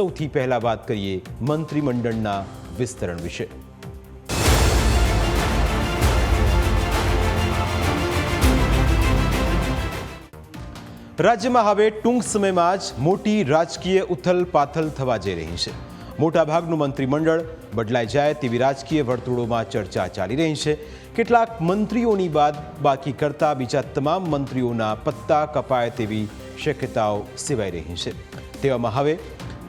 સૌથી પહેલા વાત કરીએ મંત્રીમંડળના વિસ્તરણ વિશે. રાજ્યમાં હવે ટૂંક સમયમાં જ મોટી રાજકીય ઉથલ પાથલ થવા જઈ રહી છે. મોટાભાગનું મંત્રીમંડળ બદલાઈ જાય તેવી રાજકીય વર્તુળોમાં ચર્ચા ચાલી રહી છે. કેટલાક મંત્રીઓની બાદ બાકી કરતા બીજા તમામ મંત્રીઓના પત્તા કપાય તેવી શક્યતાઓ સેવાઈ રહી છે. તેવામાં હવે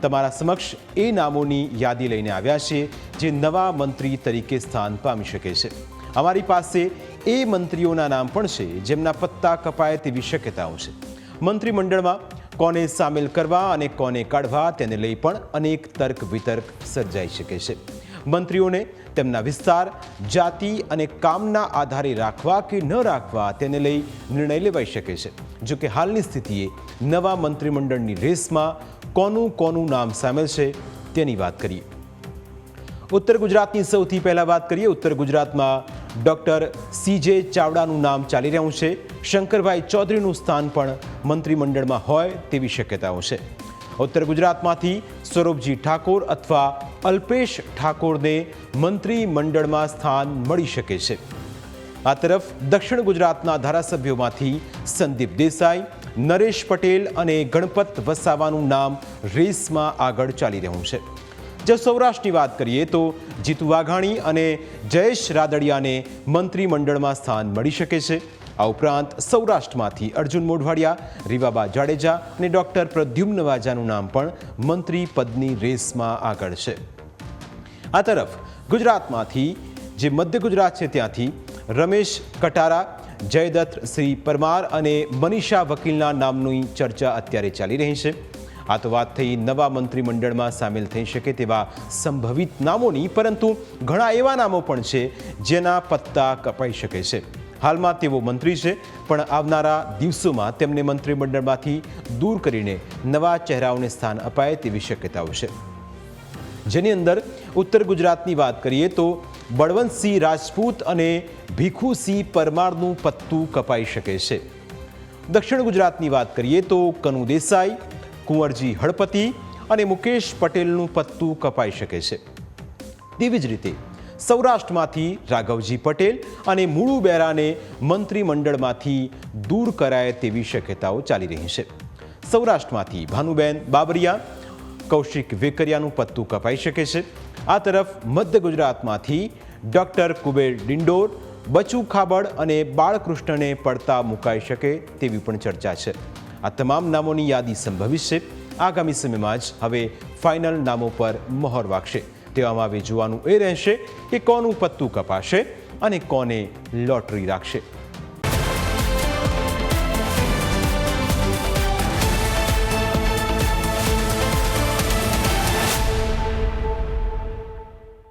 તમારા સમક્ષ એ નામોની યાદી લઈને આવ્યા છે, જે નવા મંત્રી તરીકે સ્થાન પામી શકે છે. અમારી પાસે એ મંત્રીઓના નામ પણ છે, જેમના પત્તા કપાય તેવી શક્યતાઓ છે. મંત્રીમંડળમાં કોને સામેલ કરવા અને કોને કાઢવા તેને લઈ પણ અનેક તર્ક વિતર્ક સર્જાઈ શકે છે. મંત્રીઓને તેમના વિસ્તાર, જાતિ અને કામના આધારે રાખવા કે ન રાખવા તેને લઈ નિર્ણય લેવાઈ શકે છે. જો કે હાલની સ્થિતિએ નવા મંત્રીમંડળની રેસમાં કોનું કોનું નામ સામેલ છે તેની વાત કરીએ. ઉત્તર ગુજરાતની સૌથી પહેલાં વાત કરીએ. ઉત્તર ગુજરાતમાં ડૉક્ટર સીજે ચાવડાનું નામ ચાલી રહ્યું છે. શંકરભાઈ ચૌધરીનું સ્થાન પણ મંત્રીમંડળમાં હોય તેવી શક્યતાઓ છે. ઉત્તર ગુજરાતમાંથી સ્વરૂપજી ઠાકોર અથવા અલ્પેશ ઠાકોરને મંત્રીમંડળમાં સ્થાન મળી શકે છે. આ તરફ દક્ષિણ ગુજરાતના ધારાસભ્યોમાંથી સંદીપ દેસાઈ, નરેશ પટેલ અને ગણપત વસાવાનું નામ રેસમાં આગળ ચાલી રહ્યું છે. જો સૌરાષ્ટ્રની વાત કરીએ તો જીતુ વાઘાણી અને જયેશ રાદડિયાને મંત્રીમંડળમાં સ્થાન મળી શકે છે. આ ઉપરાંત સૌરાષ્ટ્રમાંથી અર્જુન મોઢવાડિયા, રીવાબા જાડેજા અને ડોક્ટર પ્રદ્યુમ્ન વાજાનું નામ પણ મંત્રી પદની રેસમાં આગળ છે. આ તરફ ગુજરાતમાંથી જે મધ્ય ગુજરાત છે ત્યાંથી રમેશ કટારા, જયદત્ત શ્રી પરમાર અને મનીષા વકીલના નામની ચર્ચા અત્યારે ચાલી રહી છે. આ તો વાત થઈ નવા મંત્રીમંડળમાં સામેલ થઈ શકે તેવા સંભવિત નામોની, પરંતુ ઘણા એવા નામો પણ છે જેના પત્તા કપાઈ શકે છે. હાલમાં તેઓ મંત્રી છે, પણ આવનારા દિવસોમાં તેમને મંત્રીમંડળમાંથી દૂર કરીને નવા ચહેરાઓને સ્થાન અપાય તેવી શક્યતાઓ છે. જેની અંદર ઉત્તર ગુજરાતની વાત કરીએ તો બળવંતસિંહ રાજપૂત અને ભીખુસિંહ પરમારનું પત્તું કપાઈ શકે છે. દક્ષિણ ગુજરાતની વાત કરીએ તો કનુ દેસાઈ, કુંવરજી હળપતિ અને મુકેશ પટેલનું પત્તું કપાઈ શકે છે. તેવી જ રીતે સૌરાષ્ટ્રમાંથી રાઘવજી પટેલ અને મૂળુ બેરાને મંત્રીમંડળમાંથી દૂર કરાય તેવી શક્યતાઓ ચાલી રહી છે. સૌરાષ્ટ્રમાંથી ભાનુબેન બાબરિયા, કૌશિક વેકરિયાનું પત્તું કપાઈ શકે છે. આ તરફ મધ્ય ગુજરાતમાંથી ડોક્ટર કુબેર ડિંડોર, બચુ ખાબડ અને બાળકૃષ્ણને પડતા મુકાઈ શકે તેવી પણ ચર્ચા છે. આ તમામ નામોની યાદી સંભવિત છે. આગામી સમયમાં જ હવે ફાઇનલ નામો પર મહોર વાગશે. તેવામાં હવે જોવાનું એ રહેશે કે કોનું પત્તું કપાશે અને કોને લોટરી રાખશે.